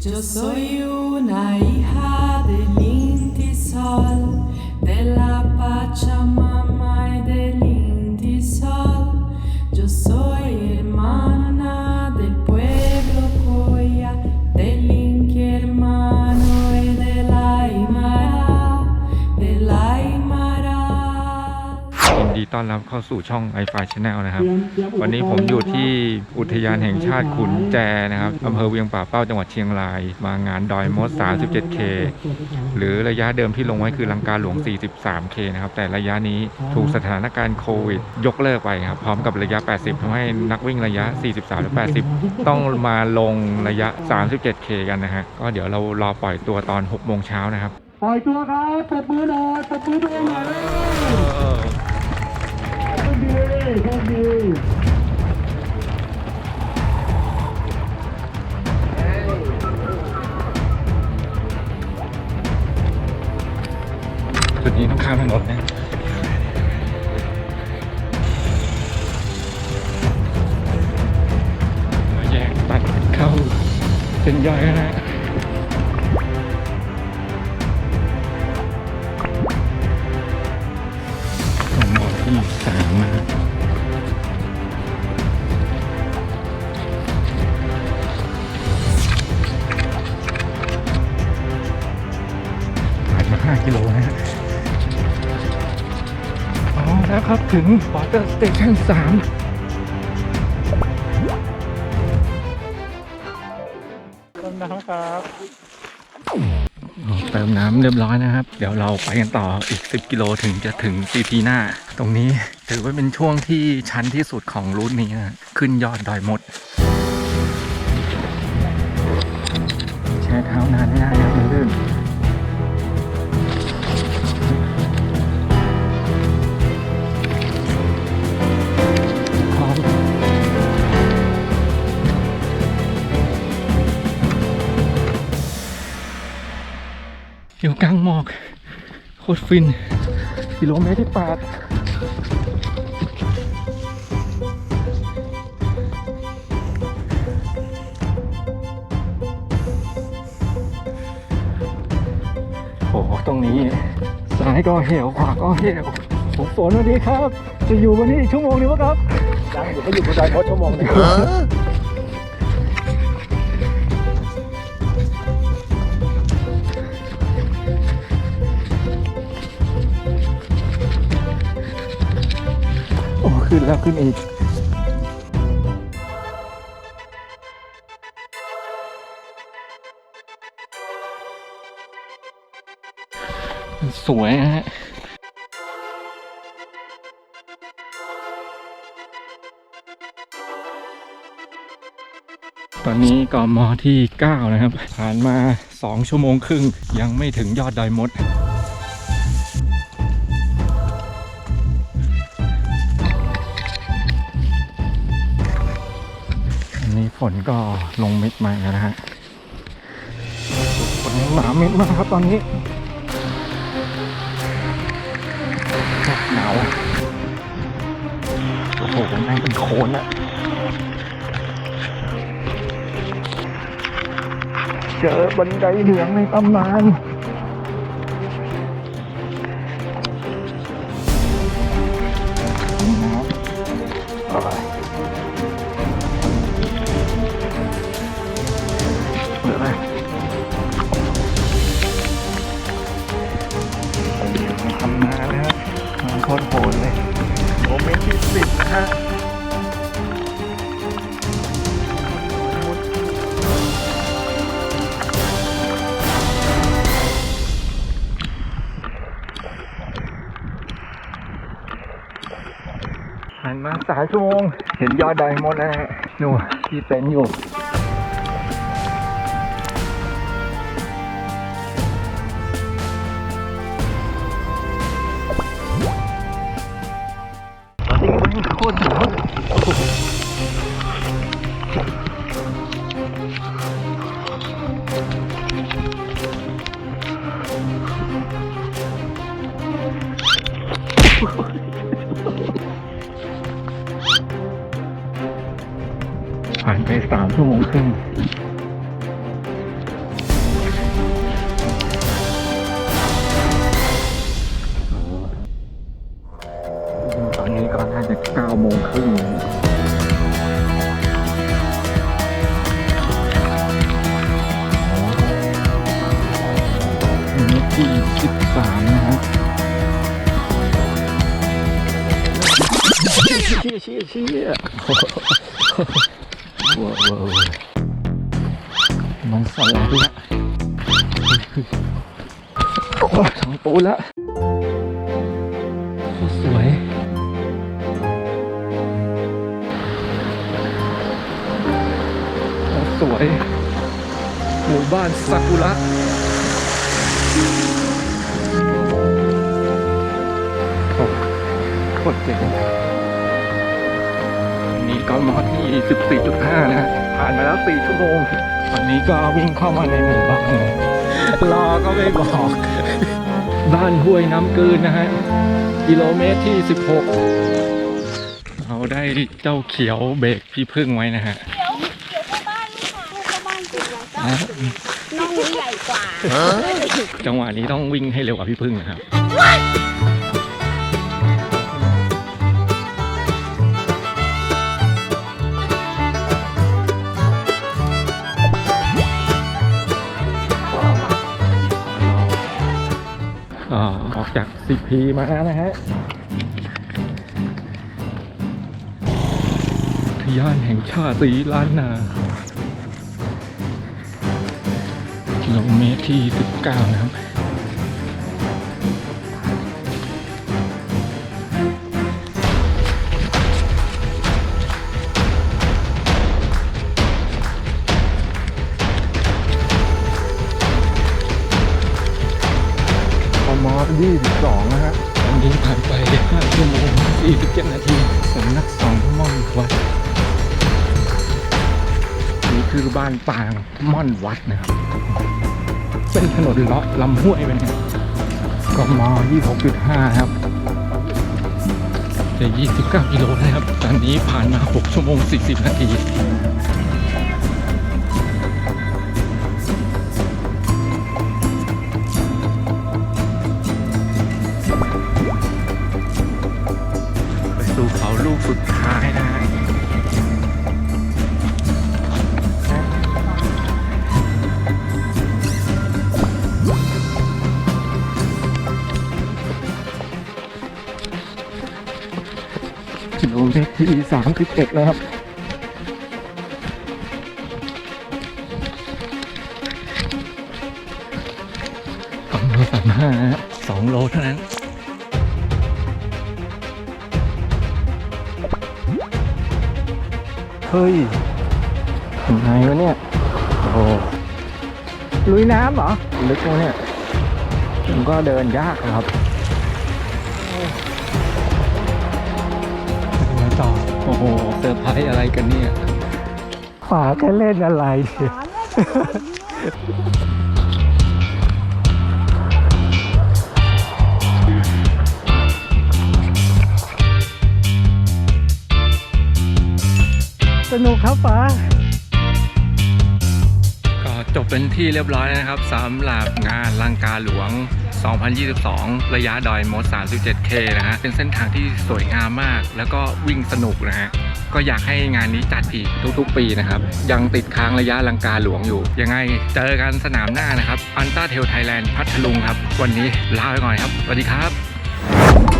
Yo soy una hija del Sol, de la Pachamama ต้อนรับเข้าสู่ช่อง i f i Channel นะครับ วันนี้ผมอยู่ที่อุทยานแห่งชาติขุนแจนะครับอำเภอเวียงป่าเป้าจังหวัดเชียงราย มางานดอยมด 37K หรือระยะเดิมที่ลงไว้คือลังกาหลวง 43K นะครับ แต่ระยะนี้ถูกสถานการณ์โควิด ยกเลิกไปครับ พร้อมกับระยะ 80ทำให้นักวิ่งระยะ 43 หรือ 80 ต้องมาลงระยะ 37K กันนะฮะ ก็เดี๋ยวเรารอปล่อยตัวตอน6โมงเช้านะครับปล่อยตัวครับปรบมือหน่อยปรบมือตัวเองหน่อย จุดนี้ต้องข้ามถนนนะแยกตัดเข้าเส้นย่อยนะ แล้วครับ ถึง Water Station 3เติมน้ำครับ เติมน้ำเรียบร้อยนะครับ เดี๋ยวเราไปกันต่ออีก 10 กิโลถึงจะถึงซีพีหน้า ตรงนี้ถือว่าเป็นช่วงที่ชันที่สุดของรูทนี้นะขึ้นยอดดอยมด อยู่กลางหมอก โคตรฟิน กิโลเมตรที่แปดโหตรงนี้ซ้ายก็เหวขวาก็เหวผมฝนวันนี้ครับ จะอยู่วันนี้อีกชั่วโมงนึงวะครับยังอยู่ก็อยู่บนดอยมดชั่วโมงหนึง แล้วขึ้นอีกสวยฮะตอนนี้กมที่ 9 นะครับ ผ่านมา 2 ชั่วโมงครึ่ง ยังไม่ถึงยอดดอยมด ฝนก็ลงเม็ดมาแล้วนะฮะฝนหนาเม็ดมากครับตอนนี้หนาวโอ้โหแม่งเป็นโคนอะเจอบันไดเหลืองในตำนาน เหลืออะไรทำนาแล้วครับมันโคตรโหดเลยโมเมนต์ที่สิบนะฮะหันมาสายชั่วโมง เห็นยอดดอยหมดแล้วนู่นที่เต็นท์อยู่ ผ่านไปสามชั่วโมงครึ่งตอนนี้ก็น่าจะเก้าโมงครึ่งอันนี้ที่สิบสามนะฮะ ชี่ยเชี่ยเชี่ยว้าวว้าวมันสลัดละโอ้ยทั้งปูละโคตรสวยสวยหมู่บ้านซากุระโคตรเจ๋ง นี่ก็มอที่ 14.5 นะฮะผ่านมาแล้ว 4 ชั่วโมง ตอนนี้ก็วิ่งเข้ามาในหมู่บ้านนะรอก็ไม่บอก บ้านห้วยน้ำกืนนะฮะ กิโลเมตรที่ 16 เราได้เจ้าเขียวเบรกพี่พึ่งไว้นะฮะเดี๋ยวเดี๋ยวเข้าบ้านลูกค่ะลูกเข้าบ้านติดแล้วก็น้องใหญ่กว่า จังหวะนี้ต้องวิ่งให้เร็วกว่าพี่พึ่งนะครับ จากสิพีมาแล้วนะฮะทยานแห่งชาติสีล้านนากิโลเมตรที่ 19 นะครับ 22นะฮะตอนนี้ผ่านไป5ชั่วโมง47นาทีสำนักสองม่อนวัด นี่คือบ้านปางม่อนวัดนะครับ เป็นถนนเลาะลำห้วยไปเนี่ยก็ม26.5 ครับจะ29 กิโลนะครับ ตอนนี้ผ่านมา 6 ชั่วโมง 40 นาที กิโลเมตรที่สามสิบเอ็ดแล้วครับสองโลสามห้าฮะสองโลเท่านั้นเฮ้ยถึงไงวะเนี่ย โอ้โหลุยน้ำเหรอ ลึกวะเนี่ยมันก็เดินยากอะครับ อ้โหเซอร์ไพรส์อะไรกันเนี่ยฝาแค่เล่นอะไรเนี่ยสนุกครับป๋าก็จบเป็นที่เรียบร้อยแล้วนะครับสำหรับงานลังกาหลวง 2022 ระยะดอยมด 37K นะฮะเป็นเส้นทางที่สวยงามมาก แล้วก็วิ่งสนุกนะฮะ ก็อยากให้งานนี้จัดอีกทุกๆ ปีนะครับ ยังติดค้างระยะลังกาหลวงอยู่ ยังไงเจอกันสนามหน้านะครับอันต้าเทลไทยแลนด์พัทลุงครับ วันนี้ลาไปก่อนครับ สวัสดีครับ